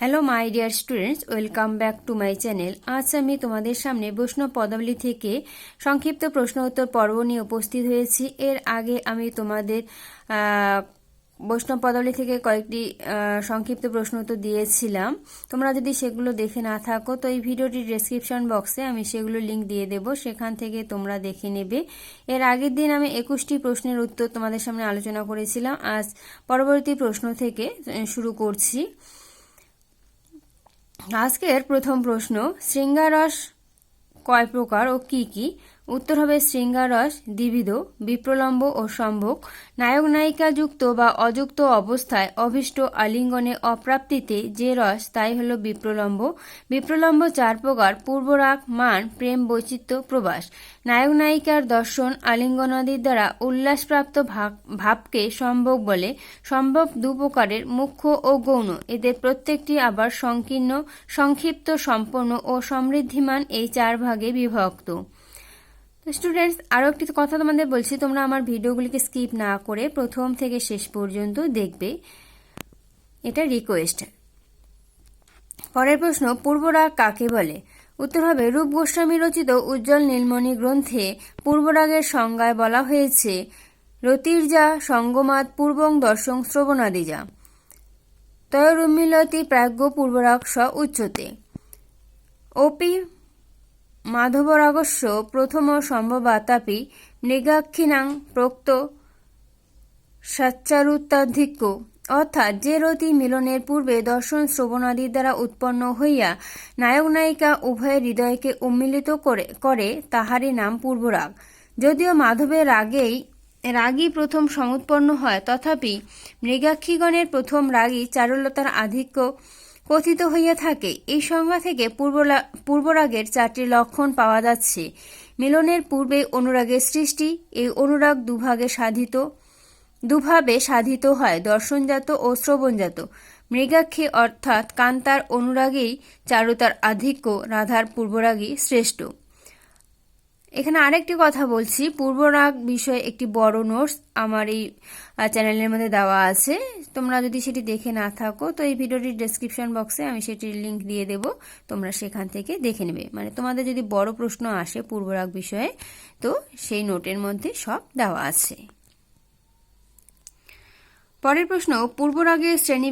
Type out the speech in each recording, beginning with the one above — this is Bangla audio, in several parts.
Hello my dear students welcome back to my channel আজ আমি তোমাদের সামনে বৈষ্ণব পদাবলী থেকে সংক্ষিপ্ত প্রশ্ন উত্তর পর্ব নিয়ে উপস্থিত হয়েছি। এর আগে আমি তোমাদের বৈষ্ণব পদাবলী থেকে কয়েকটি সংক্ষিপ্ত প্রশ্ন উত্তর দিয়েছিলাম। তোমরা যদি সেগুলো দেখে না থাকো, তো এই ভিডিওটির ডেসক্রিপশন বক্সে আমি সেগুলো লিঙ্ক দিয়ে দেব। সেখান থেকে তোমরা দেখে নেবে। এর আগের দিন আমি একুশটি প্রশ্নের উত্তর তোমাদের সামনে আলোচনা করেছিলাম। আজ পরবর্তী প্রশ্ন থেকে শুরু করছি। আজকের প্রথম প্রশ্ন শৃঙ্গারস কয় প্রকার ও কি কি? উত্তর হবে শৃঙ্গারস, দ্বিবিধ, বিপ্রলম্ব ও সম্ভোগ। নায়ক নায়িকা যুক্ত বা অযুক্ত অবস্থায় অভীষ্ট আলিঙ্গনে অপ্রাপ্তিতে যে রস, তাই হলো বিপ্রলম্ব। বিপ্রলম্ব চার প্রকার, পূর্বরাগ, মান, প্রেম, বৈচিত্র্য, প্রবাস। নায়ক নায়িকার দর্শন আলিঙ্গনাদির দ্বারা উল্লাসপ্রাপ্ত ভাবকে সম্ভোগ বলে। সম্ভব দু প্রকারের, মুখ্য ও গৌণ। এদের প্রত্যেকটি আবার সংকীর্ণ, সংক্ষিপ্ত, সম্পন্ন ও সমৃদ্ধিমান এই চার ভাগে বিভক্ত। তো স্টুডেন্টস আরও একটি কথা তোমাদের বলছি, তোমরা আমার ভিডিওগুলিকে স্কিপ না করে প্রথম থেকে শেষ পর্যন্ত দেখবে। এটা রিকোয়েস্ট পরের প্রশ্ন পূর্বরাগ কাকে বলে? উত্তর হবে, রূপ গোস্বামী রচিত উজ্জ্বল নীলমণি গ্রন্থে পূর্বরাগের সংজ্ঞায় বলা হয়েছে, রতির্যা সঙ্গমাত পূর্বং দর্শন দর্শং শ্রবণাদিজা। তয়রুমিলতি প্রাজ্ঞ পূর্বরাগ স উচ্চতে। অপি মাধবরাগস্য প্রথম সম্ভবাতাপি মৃগাক্ষিণাং প্রোক্ত সাচ্চারুত্তাধিক্য। অর্থাৎ যে রতি মিলনের পূর্বে দর্শন শ্রবণাদির দ্বারা উৎপন্ন হইয়া নায়ক নায়িকা উভয়ের হৃদয়কে উন্মিলিত করে করে, তাহারই নাম পূর্বরাগ। যদিও মাধবের রাগেই রাগই প্রথম সমুৎপন্ন হয়, তথাপি মৃগাক্ষীগণের প্রথম রাগই চারুলতার আধিক্য কথিত হইয়া থাকে, এই সংজ্ঞা থেকে পূর্বরাগের চারটি লক্ষণ পাওয়া যাচ্ছে। মিলনের পূর্বে অনুরাগের সৃষ্টি, এই অনুরাগ দুভাগে সাধিত, দুভাবে সাধিত হয়, দর্শনজাত ও শ্রবণজাত। মৃগাক্ষী অর্থাৎ কান্তার অনুরাগেই চারুতার আধিক্য, রাধার পূর্বরাগই শ্রেষ্ঠ। এখানে আরেকটি কথা বলছি। পূর্বরাগ বিষয়ে একটি বড় নোটস আমার এই চ্যানেলের মধ্যে দেওয়া আছে। তোমরা যদি সেটি দেখে না থাকো, তো এই ভিডিওটির ডেসক্রিপশন বক্সে আমি সেটির লিংক দিয়ে দেব। তোমরা সেখান থেকে দেখে নেবে। মানে তোমাদের যদি বড় প্রশ্ন আসে পূর্বরাগ বিষয়ে, তো সেই নোটের মধ্যে সব দেওয়া আছে। পরের প্রশ্ন, পূর্বরাগের শ্রেণি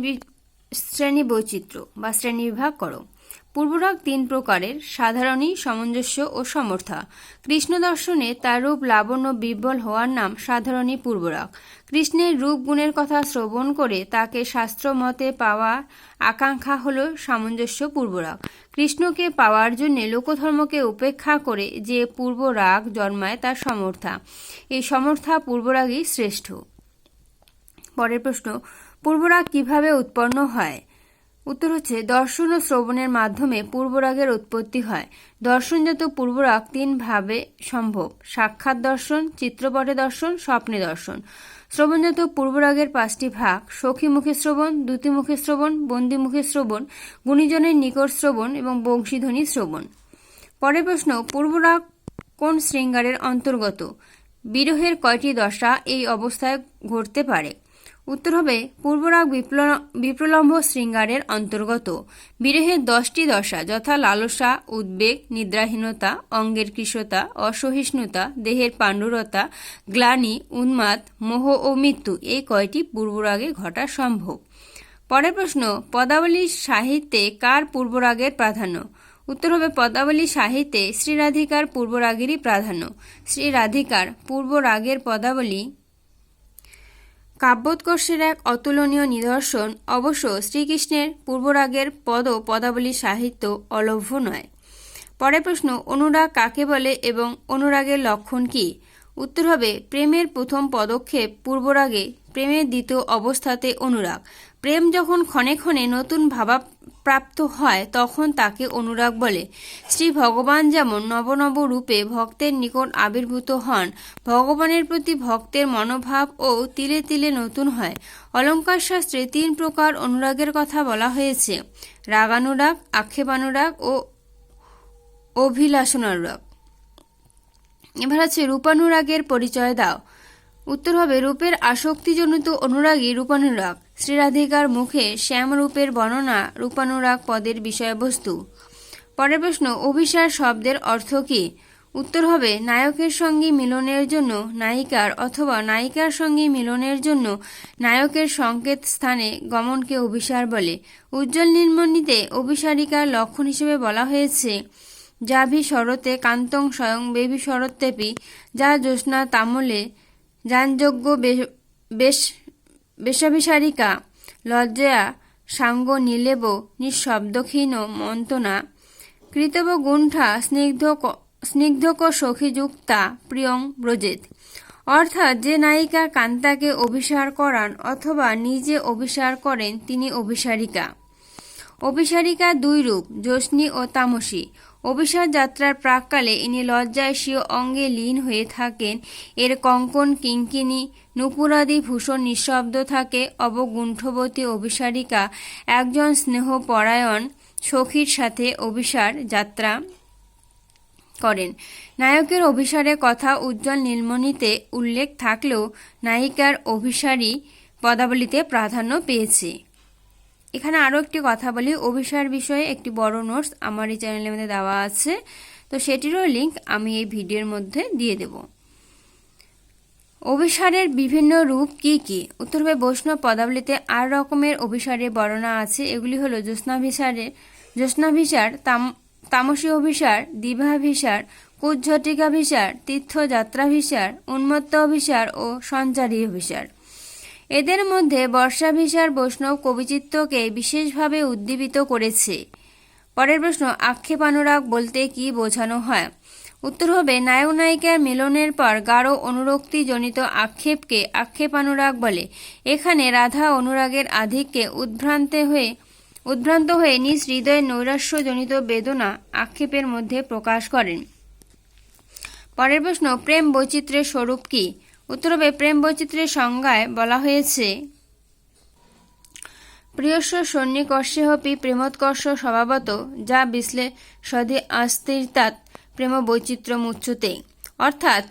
শ্রেণি বৈচিত্র্য বা শ্রেণি বিভাগ করো। পূর্বরাগ তিন প্রকারের সাধারণী সামঞ্জস্য ও সমর্থা। কৃষ্ণ দর্শনে তার রূপ লাবণ্য বিব্বল হওয়ার নাম সাধারণী পূর্বরাগ কৃষ্ণের রূপ গুণের কথা শ্রবণ করে তাকে শাস্ত্র মতে পাওয়া আকাঙ্ক্ষা হল সামঞ্জস্য পূর্বরাগ কৃষ্ণকে পাওয়ার জন্য লোকধর্মকে উপেক্ষা করে যে পূর্বরাগ জন্মায় তার সমর্থা। এই সমর্থা পূর্বরাগই শ্রেষ্ঠ। পরের প্রশ্ন, পূর্বরাগ কীভাবে উৎপন্ন হয়? উত্তর হচ্ছে, দর্শন ও শ্রবণের মাধ্যমে পূর্বরাগের উৎপত্তি হয়। দর্শনজাত পূর্বরাগ তিন ভাবে সম্ভব। সাক্ষাৎ দর্শন, চিত্রপটে দর্শন, স্বপ্নে দর্শন। শ্রবণজাত পূর্বরাগের পাঁচটি ভাগ, সখীমুখী শ্রবণ, দ্যুতিমুখী শ্রবণ, বন্দিমুখী শ্রবণ, গুণীজনের নিকট শ্রবণ এবং বংশীধ্বনি শ্রবণ। পরের প্রশ্ন, পূর্বরাগ কোন শৃঙ্গারের অন্তর্গত? বিরহের কয়টি দশা এই অবস্থায় ঘটতে পারে? উত্তর হবে পূর্বরাগ বিপ্রলম্ব শৃঙ্গারের অন্তর্গত। বিরহের দশটি দশা, যথা লালসা, উদ্বেগ, নিদ্রাহীনতা, অঙ্গের কৃশতা অসহিষ্ণুতা, দেহের পাণ্ডুরতা, গ্লানি, উন্মাদ, মোহ ও মৃত্যু এই কয়টি পূর্বরাগে ঘটা সম্ভব? পরের প্রশ্ন, পদাবলী সাহিত্যে কার পূর্বরাগের প্রাধান্য? উত্তর হবে পদাবলী সাহিত্যে শ্রীরাধিকার পূর্বরাগেরই প্রাধান্য। শ্রীরাধিকার পূর্বরাগের পদাবলী কাব্যোৎকর্ষের এক অতুলনীয় নিদর্শন অবশ্য শ্রীকৃষ্ণের পূর্বরাগের পদ ও পদাবলী সাহিত্য অলভ্য নয়। পরে প্রশ্ন, অনুরাগ কাকে বলে এবং অনুরাগের লক্ষণ কি? উত্তর হবে, প্রেমের প্রথম পদক্ষেপ পূর্বরাগে প্রেমের দ্বিতীয় অবস্থাতে অনুরাগ। প্রেম যখন ক্ষণে ক্ষণে নতুন ভাবাপ্রাপ্ত হয়, তখন তাকে অনুরাগ বলে। শ্রী ভগবান যেমন নবনব রূপে ভক্তের নিকট আবির্ভূত হন, ভগবানের প্রতি ভক্তের মনোভাব ও তিলে তিলে নতুন হয়। অলঙ্কার শাস্ত্রে তিন প্রকার অনুরাগের কথা বলা হয়েছে। রাগানুরাগ, আক্ষেপানুরাগ ও অভিলাষণানুরাগ। এবার আছে রূপানুরাগের পরিচয় দাও। উত্তর হবে, রূপের আসক্তিজনিত অনুরাগী রূপানুরাগ। শ্রীরাধিকার মুখে শ্যামরূপের বর্ণনা রূপানুরাগ পদের বিষয়বস্তু। পরের প্রশ্ন, অভিসার শব্দের অর্থ কী? উত্তর হবে, নায়কের সঙ্গে মিলনের জন্য নায়িকার অথবা নায়িকার সঙ্গে মিলনের জন্য নায়কের সংকেত স্থানে গমনকে অভিসার বলে। উজ্জ্বল নির্মণিতে অভিসারিকার লক্ষণ হিসেবে বলা হয়েছে, যাভি শরতে কান্তং স্বয়ং বেবি শরতেপি যা জ্যোৎস্না তামলে যানযোগ্য বেশ বেশাভিসারিকা লজ্জয়া, সাঙ্গ, নীলেব, নিঃশব্দক্ষীণ মন্তনা কৃতব গুণ্ঠা, স্নিগ্ধ স্নিগ্ধক সখীযুক্তা প্রিয়ং ব্রজেত। অর্থাৎ যে নায়িকা কান্তাকে অভিসার করান অথবা নিজে অভিসার করেন, তিনি অভিসারিকা। অভিসারিকা দুই রূপ জোষ্ণী ও তামসী। অভিসার যাত্রার প্রাককালে ইনি লজ্জায় স্বীয় অঙ্গে লীন হয়ে থাকেন। এর কঙ্কন কিঙ্কিনী নুপুরাদি ভূষণ নিঃশব্দ থাকে অবগুণ্ঠবতী অভিসারিকা। একজন স্নেহপরায়ণ সখীর সাথে অভিসার যাত্রা করেন। নায়কের অভিসারের কথা উজ্জ্বল নীলমণিতে উল্লেখ থাকলেও নায়িকার অভিসারী পদাবলিতে প্রাধান্য পেয়েছে। এখানে আরও একটি কথা বলি। অভিসার বিষয়ে একটি বড় নোটস আমার এই চ্যানেলের মধ্যে দেওয়া আছে। তো সেটিরও লিঙ্ক আমি এই ভিডিওর মধ্যে দিয়ে দেব। অভিসারের বিভিন্ন রূপ কি কি? উত্তর বৈষ্ণব পদাবলিতে আর রকমের অভিসারের বর্ণনা আছে। এগুলি হলো জ্যোৎস্নাভিসারের জ্যোৎস্নাভিসার, তাম, তামসী অভিসার, দিবাভিসার, কুজ্ঝটিকাভিসার, তীর্থযাত্রাভিসার, উন্মত্ত অভিসার ও সঞ্চারী অভিসার। এদের মধ্যে বর্ষাভিসার বৈষ্ণব কবিচিত্রকে বিশেষভাবে উদ্দীপিত করেছে। পরের প্রশ্ন, আক্ষেপানুরাগ বলতে কি বোঝানো হয়? উত্তর হবে নায়ক নায়িকার মিলনের পর গাঢ় অনুরক্তিজনিত আক্ষেপকে আক্ষেপানুরাগ বলে। এখানে রাধা অনুরাগের আধিক্যে উদ্ভ্রান্তে হয়ে, উদ্ভ্রান্ত হয়ে নিজ হৃদয়ের নৈরাশ্যজনিত বেদনা আক্ষেপের মধ্যে প্রকাশ করেন। পরের প্রশ্ন, প্রেম বৈচিত্র্যের স্বরূপ কি? উত্তর হবে প্রেম বৈচিত্র্যের সংজ্ঞায় বলা হয়েছে, প্রিয়স্ব সন্নিকর্ষেহপি প্রেমোৎকর্ষ স্বভাবত যা বিশ্লেষদে আস্তির্তাৎ প্রেম বৈচিত্র্য মুচ্যতে অর্থাৎ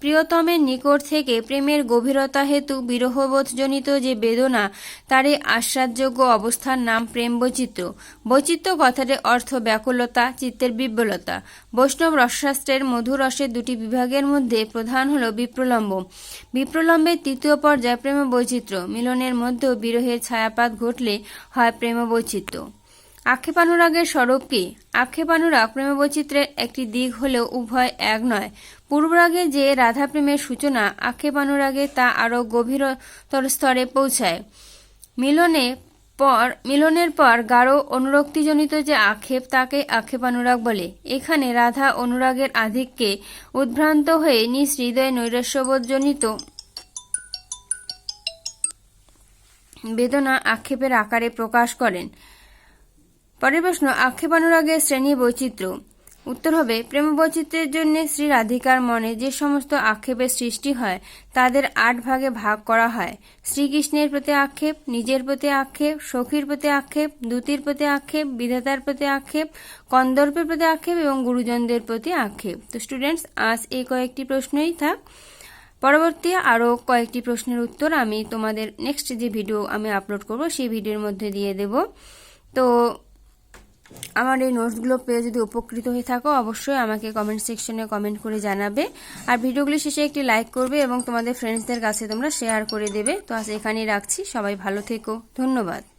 প্রিয়তমের নিকট থেকে প্রেমের গভীরতা হেতু বিরহবোধজনিত যে বেদনা, তারই আশ্বাসযোগ্য অবস্থার নাম প্রেম বৈচিত্র্য। বৈচিত্র্য কথাটির অর্থ ব্যাকুলতা, চিত্তের বিব্বলতা বৈষ্ণব রসশাস্ত্রের মধুর রসের দুটি বিভাগের মধ্যে প্রধান হল বিপ্রলম্ব। বিপ্রলম্বের তৃতীয় পর্যায়ে প্রেম বৈচিত্র্য। মিলনের মধ্যেও বিরহের ছায়াপাত ঘটলে হয় প্রেম বৈচিত্র্য। আক্ষেপানুরাগের স্বরূপ কি? আক্ষেপানুরাগ প্রেমবৈচিত্র্যের একটি দিক হলেও উভয় এক নয়। পূর্বরাগে যে রাধাপ্রেমের সূচনা আক্ষেপানুরাগে তা আরও গভীরতর স্তরে পৌঁছায়। মিলনে পর মিলনের পর গাঢ় অনুরক্তিজনিত যে আক্ষেপ, তাকে আক্ষেপানুরাগ বলে। এখানে রাধা অনুরাগের আধিক্যে উদ্ভ্রান্ত হয়ে নিজ হৃদয়ে নৈরাশ্যবোধজনিত বেদনা আক্ষেপের আকারে প্রকাশ করেন। পরের প্রশ্ন আক্ষেপানুরাগের শ্রেণি বৈচিত্র্য। উত্তর হবে, প্রেম বৈচিত্র্যের জন্য শ্রী রাধিকার মনে যে সমস্ত আক্ষেপের সৃষ্টি হয়, তাদের আট ভাগে ভাগ করা হয়। শ্রীকৃষ্ণের প্রতি আক্ষেপ, নিজের প্রতি আক্ষেপ, সখীর প্রতি আক্ষেপ দ্যুতির প্রতি আক্ষেপ, বিধাতার প্রতি আক্ষেপ, কন্দর্পের প্রতি আক্ষেপ এবং গুরুজনদের প্রতি আক্ষেপ। তো স্টুডেন্টস আজ এই কয়েকটি প্রশ্নই থাক। পরবর্তী আরও কয়েকটি প্রশ্নের উত্তর আমি তোমাদের নেক্সট যে ভিডিও আমি আপলোড করব, সেই ভিডিওর মধ্যে দিয়ে দেব। তো আমার এই নোটসগুলো পেয়ে যদি উপকৃত হয়ে থাকো, অবশ্যই আমাকে কমেন্ট সেকশনে কমেন্ট করে জানাবে। আর ভিডিওগুলি শেষে একটি লাইক করবে এবং তোমাদের ফ্রেন্ডসদের কাছে তোমরা শেয়ার করে দেবে। তো আজ এখানেই রাখছি। সবাই ভালো থেকো। ধন্যবাদ।